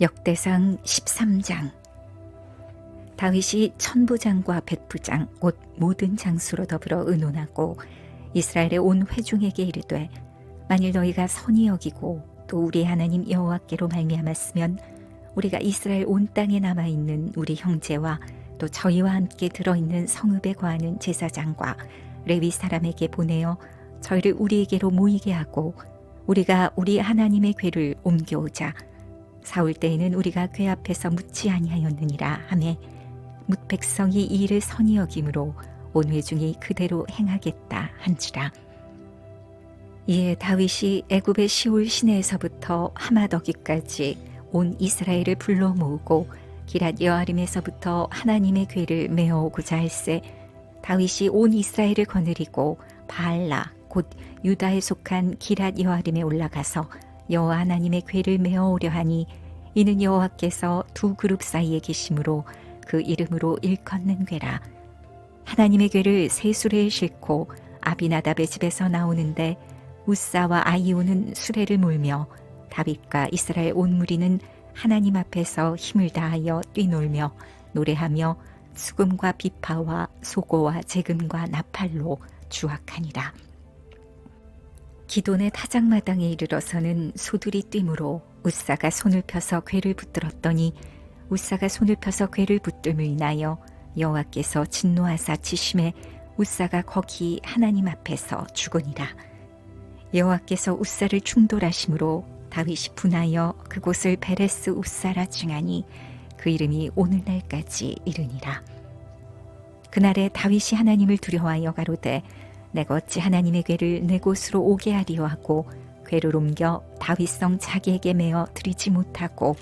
역대상 13장. 다윗이 천부장과 백부장 곧 모든 장수로 더불어 의논하고 이스라엘의 온 회중에게 이르되 만일 너희가 선히 여기고 또 우리 하나님 여호와께로 말미암았으면 우리가 이스라엘 온 땅에 남아 있는 우리 형제와 또 저희와 함께 들어 있는 성읍에 거하는 제사장과 레위 사람에게 보내어 저희를 우리에게로 모이게 하고 우리가 우리 하나님의 궤를 옮겨오자 사울 때에는 우리가 궤 앞에서 묻지 아니하였느니라 하매 묻 백성이 이 일을 선히 여김으로 온 회중이 그대로 행하겠다 한지라. 이에 다윗이 애굽의 시올 시내에서부터 하마더기까지 온 이스라엘을 불러 모으고 기랏 여아림에서부터 하나님의 궤를 메어오고자 할세 다윗이 온 이스라엘을 거느리고 바알라 곧 유다에 속한 기랏 여아림에 올라가서 여호와 하나님의 궤를 메어오려 하니 이는 여호와께서 두 그룹 사이에 계심으로 그 이름으로 일컫는 궤라 하나님의 궤를 세 수레에 싣고 아비나답의 집에서 나오는데 우사와 아이오는 수레를 몰며 다윗과 이스라엘 온 무리는 하나님 앞에서 힘을 다하여 뛰놀며 노래하며 수금과 비파와 소고와 재금과 나팔로 주악하니라. 기돈의 타작마당에 이르러서는 소들이 뛰므로 우사가 손을 펴서 궤를 붙들었더니 우사가 손을 펴서 궤를 붙들므 인하여 여호와께서 진노하사 치심에 우사가 거기 하나님 앞에서 죽으니라. 여호와께서 우사를 충돌하심으로 다윗이 분하여 그곳을 베레스 우사라 칭하니 그 이름이 오늘날까지 이르니라. 그날에 다윗이 하나님을 두려워하여 가로되 내가 어찌 하나님의 궤를 내 곳으로 오게 하리요 하고 궤를 옮겨 다윗성 자기에게 메어 드리지 못하고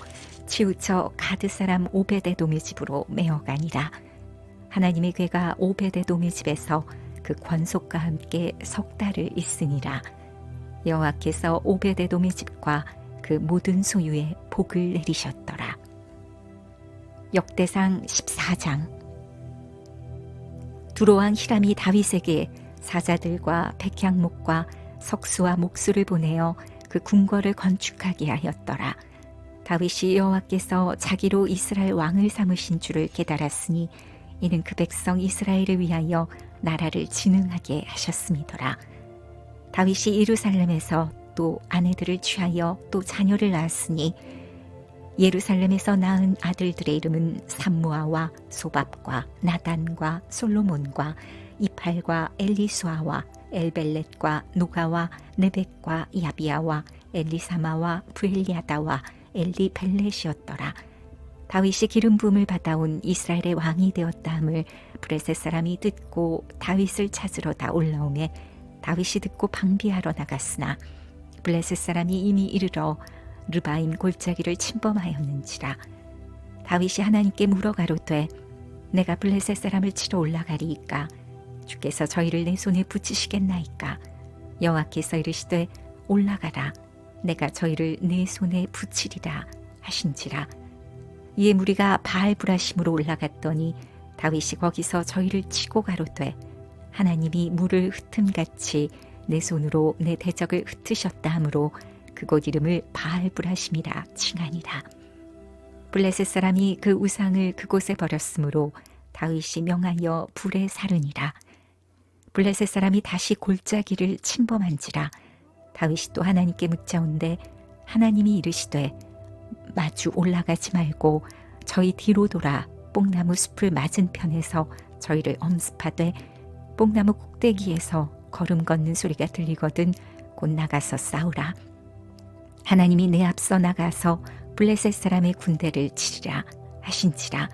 치우쳐 가드 사람 오베데돔의 집으로 메어 가니라. 하나님의 궤가 오베데돔의 집에서 그 권속과 함께 석 달을 있으니라. 여호와께서 오베데돔의 집과 그 모든 소유에 복을 내리셨더라. 역대상 14장 두로왕 히람이 다윗에게 사자들과 백향목과 석수와 목수를 보내어 그 궁궐을 건축하게 하였더라. 다윗이 여호와께서 자기로 이스라엘 왕을 삼으신 줄을 깨달았으니 이는 그 백성 이스라엘을 위하여 나라를 진흥하게 하셨음이더라. 다윗이 예루살렘에서 또 아내들을 취하여 또 자녀를 낳았으니 예루살렘에서 낳은 아들들의 이름은 삼무아와 소밥과 나단과 솔로몬과 이팔과 엘리수아와 엘벨렛과 노가와 네벡과 야비아와 엘리사마와 부엘리아다와 엘리벨렛이었더라. 다윗이 기름 부음을 받아온 이스라엘의 왕이 되었다함을 브레셋 사람이 듣고 다윗을 찾으러 다 올라오매 다윗이 듣고 방비하러 나갔으나 블레셋 사람이 이미 이르러 르바임 골짜기를 침범하였는지라 다윗이 하나님께 물어 가로되 내가 블레셋 사람을 치러 올라가리이까 주께서 저희를 내 손에 붙이시겠나이까? 여호와께서 이르시되 올라가라. 내가 저희를 내 손에 붙이리라 하신지라. 이에 무리가 바알브라심으로 올라갔더니 다윗이 거기서 저희를 치고 가로되 하나님이 물을 흩음같이 내 손으로 내 대적을 흩으셨다 하므로 그곳 이름을 바알브라심이라 칭하니라. 블레셋 사람이 그 우상을 그곳에 버렸으므로 다윗이 명하여 불에 사르니라 블레셋 사람이 다시 골짜기를 침범한지라 다윗이 또 하나님께 묻자온데 하나님이 이르시되 마주 올라가지 말고 저희 뒤로 돌아 뽕나무 숲을 맞은 편에서 저희를 엄습하되 뽕나무 꼭대기에서 걸음 걷는 소리가 들리거든 곧 나가서 싸우라. 하나님이 내 앞서 나가서 블레셋 사람의 군대를 치리라 하신지라.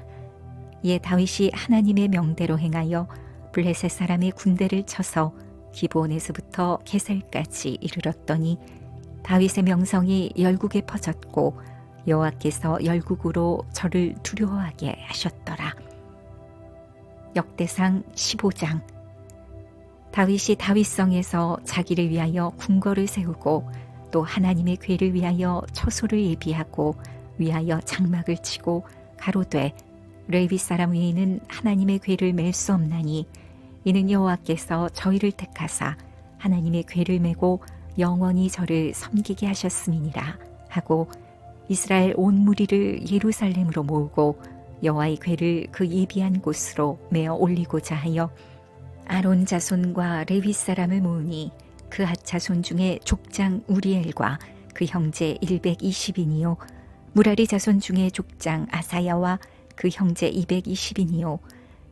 이에 다윗이 하나님의 명대로 행하여 블레셋 사람의 군대를 쳐서 기브온에서부터 게셀까지 이르렀더니 다윗의 명성이 열국에 퍼졌고 여호와께서 열국으로 저를 두려워하게 하셨더라. 역대상 15장 다윗이 다윗성에서 자기를 위하여 궁궐을 세우고 또 하나님의 궤를 위하여 처소를 예비하고 위하여 장막을 치고 가로되 레위 사람 외에는 하나님의 궤를 맬 수 없나니 이는 여호와께서 저희를 택하사 하나님의 궤를 메고 영원히 저를 섬기게 하셨음이니라 하고 이스라엘 온 무리를 예루살렘으로 모으고 여호와의 궤를 그 예비한 곳으로 메어 올리고자 하여 아론 자손과 레위 사람을 모으니 그핫 자손 중에 족장 우리엘과 그 형제 120인이요 무라리 자손 중에 족장 아사야와 그 형제 220인이요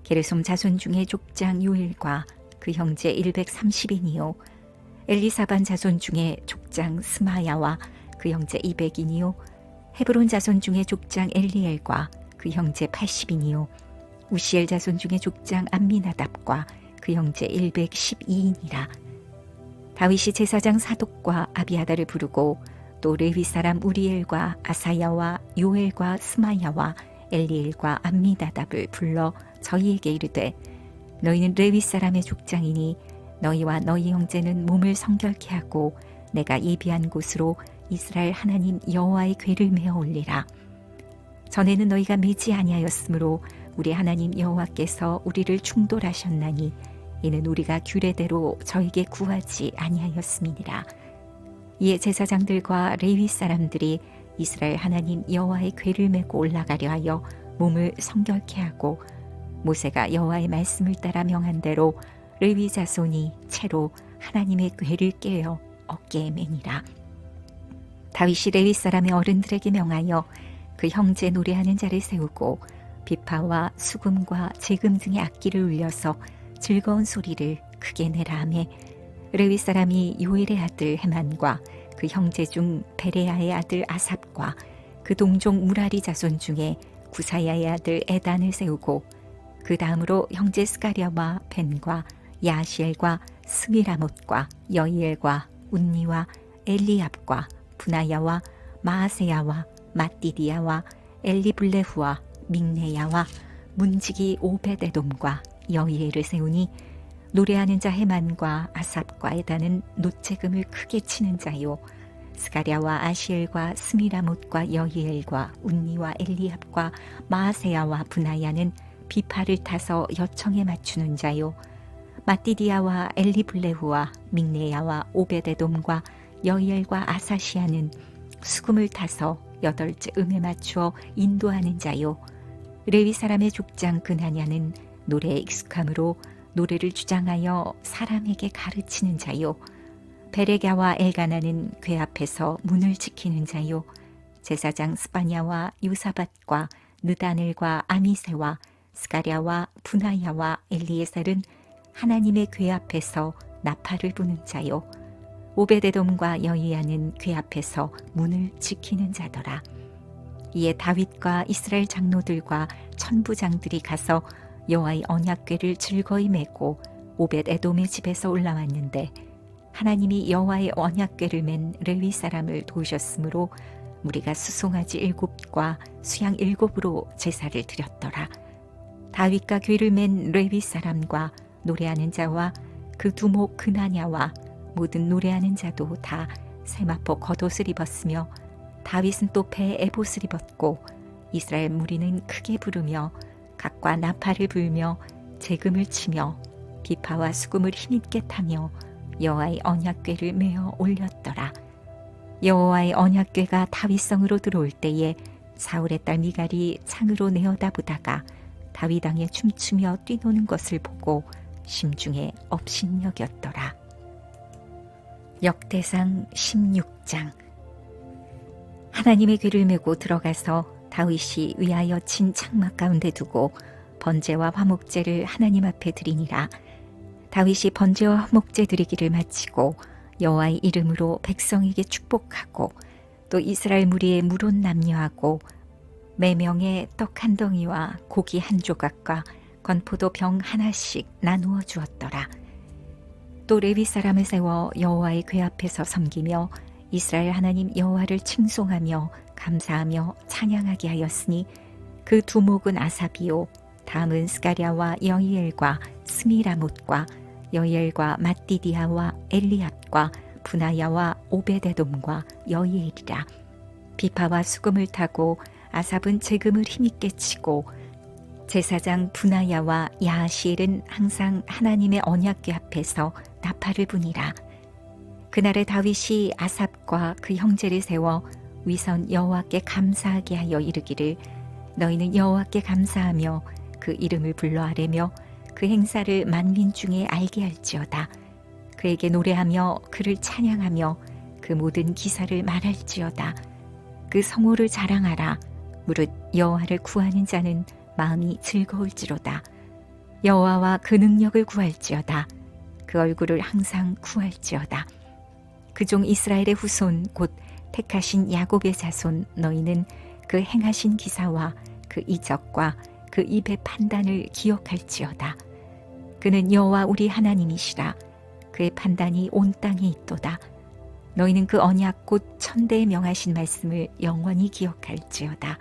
게르솜 자손 중에 족장 요일과 그 형제 130인이요. 엘리사반 자손 중에 족장 스마야와 그 형제 200인이요. 헤브론 자손 중에 족장 엘리엘과 그 형제 80인이요. 우시엘 자손 중에 족장 암미나답과 그 형제 112인이라. 다윗이 제사장 사독과 아비아다를 부르고 또 레위 사람 우리엘과 아사야와 요엘과 스마야와 엘리엘과 암미다답을 불러 저희에게 이르되 너희는 레위 사람의 족장이니 너희와 너희 형제는 몸을 성결케 하고 내가 예비한 곳으로 이스라엘 하나님 여호와의 궤를 메어 올리라 전에는 너희가 매지 아니하였으므로 우리 하나님 여호와께서 우리를 충돌하셨나니 이는 우리가 규례대로 저에게 구하지 아니하였음이니라. 이에 제사장들과 레위 사람들이 이스라엘 하나님 여호와의 궤를 메고 올라가려 하여 몸을 성결케 하고 모세가 여호와의 말씀을 따라 명한 대로 레위 자손이 채로 하나님의 궤를 깨어 어깨에 매니라. 다윗이 레위 사람의 어른들에게 명하여 그 형제 노래하는 자를 세우고 비파와 수금과 재금 등의 악기를 울려서 즐거운 소리를 크게 내라 하매 레위 사람이 요엘의 아들 헤만과 그 형제 중 베레야의 아들 아삽과 그 동종 무라리 자손 중에 구사야의 아들 에단을 세우고 그 다음으로 형제 스가랴와 벤과 야시엘과 스미라못과 여이엘과 운니와 엘리압과 분하야와 마아세야와 마띠디야와 엘리블레후와 믹네야와 문지기 오베데돔과 여이엘을 세우니 노래하는 자 헤만과 아삽과 에다는 노체금을 크게 치는 자요. 스가랴와 아시엘과 스미라못과 여이엘과 운니와 엘리압과 마아세야와 분하야는 비파를 타서 여청에 맞추는 자요. 마띠디아와 엘리블레후와 믹네야와 오베데돔과 여이엘과 아사시아는 수금을 타서 여덟째 음에 맞추어 인도하는 자요. 레위 사람의 족장 그나냐는 노래에 익숙함으로 노래를 주장하여 사람에게 가르치는 자요. 베레갸와 엘가나는 궤 앞에서 문을 지키는 자요. 제사장 스파냐와 유사밧과 느다넬과 아미세와 스가랴와 분하야와 엘리에셀은 하나님의 궤 앞에서 나팔을 부는 자요 오베데돔과 여이야는 궤 앞에서 문을 지키는 자더라. 이에 다윗과 이스라엘 장로들과 천부장들이 가서 여호와의 언약궤를 즐거이 메고 오벳 에돔의 집에서 올라왔는데 하나님이 여호와의 언약궤를 맨 레위 사람을 도우셨으므로 우리가 수송아지 일곱과 수양 일곱으로 제사를 드렸더라. 다윗과 궤를 맨 레위 사람과 노래하는 자와 그 두목 그나냐와 모든 노래하는 자도 다 세마포 겉옷을 입었으며 다윗은 또 배에 에봇을 입었고 이스라엘 무리는 크게 부르며 각과 나팔을 불며 재금을 치며 비파와 수금을 힘있게 타며 여호와의 언약궤를 메어 올렸더라. 여호와의 언약궤가 다윗성으로 들어올 때에 사울의 딸 미갈이 창으로 내어다보다가 다윗 왕에 춤추며 뛰노는 것을 보고 심중에 업신여겼더라. 역대상 16장 하나님의 귀를 메고 들어가서 다윗이 위하여 친 창막 가운데 두고 번제와 화목제를 하나님 앞에 드리니라 다윗이 번제와 화목제 드리기를 마치고 여호와의 이름으로 백성에게 축복하고 또 이스라엘 무리의 물온 남녀하고 매명의 떡 한 덩이와 고기 한 조각과 건포도 병 하나씩 나누어 주었더라. 또 레위 사람을 세워 여호와의 궤 앞에서 섬기며 이스라엘 하나님 여호와를 칭송하며 감사하며 찬양하게 하였으니 그 두목은 아사비오 다음은 스가랴와 여이엘과 스미라못과 여이엘과 마띠디아와 엘리압과 분하야와 오베데돔과 여이엘이라 비파와 수금을 타고 아삽은 재금을 힘있게 치고 제사장 분하야와 야하시엘은 항상 하나님의 언약궤 앞에서 나팔을 부니라. 그날에 다윗이 아삽과 그 형제를 세워 위선 여호와께 감사하게 하여 이르기를 너희는 여호와께 감사하며 그 이름을 불러 아뢰며 그 행사를 만민 중에 알게 할지어다. 그에게 노래하며 그를 찬양하며 그 모든 기사를 말할지어다. 그 성호를 자랑하라 무릇 여호와를 구하는 자는 마음이 즐거울지로다. 여호와와 그 능력을 구할지어다. 그 얼굴을 항상 구할지어다. 그 종 이스라엘의 후손 곧 택하신 야곱의 자손 너희는 그 행하신 기사와 그 이적과 그 입의 판단을 기억할지어다. 그는 여호와 우리 하나님이시라. 그의 판단이 온 땅에 있도다. 너희는 그 언약 곧 천대에 명하신 말씀을 영원히 기억할지어다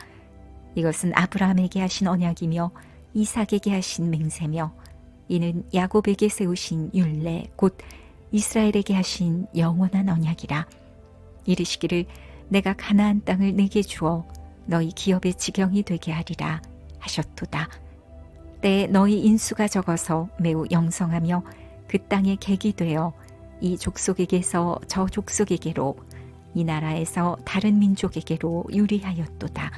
이것은 아브라함에게 하신 언약이며 이삭에게 하신 맹세며 이는 야곱에게 세우신 율례 곧 이스라엘에게 하신 영원한 언약이라. 이르시기를 내가 가나안 땅을 내게 주어 너희 기업의 지경이 되게 하리라 하셨도다. 때에 너희 인수가 적어서 매우 영성하며 그 땅의 객이 되어 이 족속에게서 저 족속에게로 이 나라에서 다른 민족에게로 유리하였도다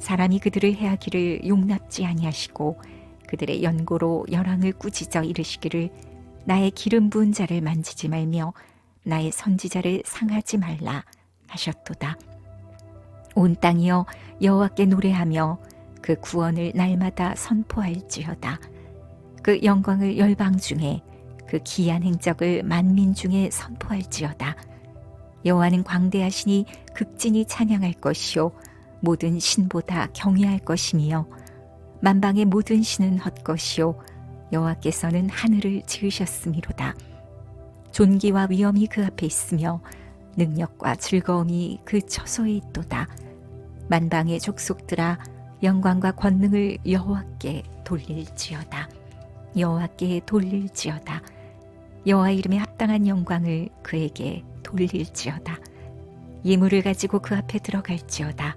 사람이 그들을 해하기를 용납지 아니하시고 그들의 연고로 열왕을 꾸짖어 이르시기를 나의 기름 부은 자를 만지지 말며 나의 선지자를 상하지 말라 하셨도다. 온 땅이여 여호와께 노래하며 그 구원을 날마다 선포할지어다. 그 영광을 열방 중에 그 기한 행적을 만민 중에 선포할지어다. 여호와는 광대하시니 극진히 찬양할 것이요 모든 신보다 경외할 것이며 만방의 모든 신은 헛것이요 여호와께서는 하늘을 지으셨음이로다. 존귀와 위엄이 그 앞에 있으며 능력과 즐거움이 그 처소에 있도다. 만방의 족속들아 영광과 권능을 여호와께 돌릴지어다. 여호와께 돌릴지어다. 여호와 이름에 합당한 영광을 그에게 돌릴지어다. 예물을 가지고 그 앞에 들어갈지어다.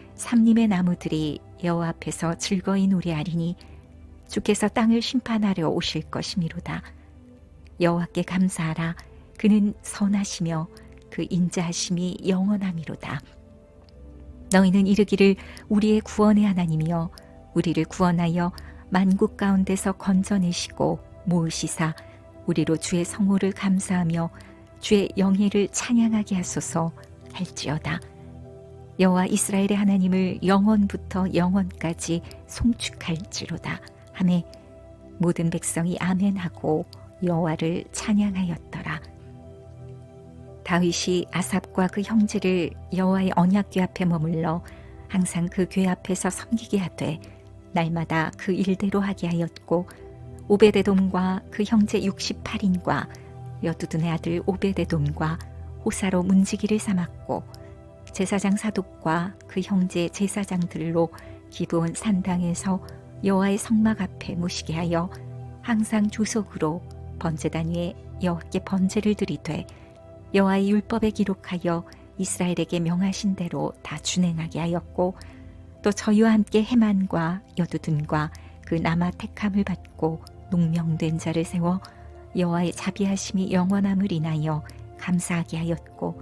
삼림의 나무들이 여호와 앞에서 즐거이 노래하리니 주께서 땅을 심판하려 오실 것이미로다. 여호와께 감사하라. 그는 선하시며 그 인자하심이 영원함이로다. 너희는 이르기를 우리의 구원의 하나님이여 우리를 구원하여 만국 가운데서 건져내시고 모으시사 우리로 주의 성호를 감사하며 주의 영예를 찬양하게 하소서 할지어다. 여호와 이스라엘의 하나님을 영원부터 영원까지 송축할지로다. 하매 모든 백성이 아멘하고 여호와를 찬양하였더라. 다윗이 아삽과 그 형제를 여호와의 언약궤 앞에 머물러 항상 그 궤 앞에서 섬기게 하되 날마다 그 일대로 하게 하였고 오베데돔과 그 형제 68인과 여두둔의 아들 오베데돔과 호사로 문지기를 삼았고 제사장 사독과 그 형제 제사장들로 기브온 산당에서 여호와의 성막 앞에 모시게 하여 항상 조속으로 번제단 위에 여호와께 번제를 드리되 여호와의 율법에 기록하여 이스라엘에게 명하신 대로 다 준행하게 하였고 또 저희와 함께 해만과 여두둔과 그 남아 택함을 받고 농명된 자를 세워 여호와의 자비하심이 영원함을 인하여 감사하게 하였고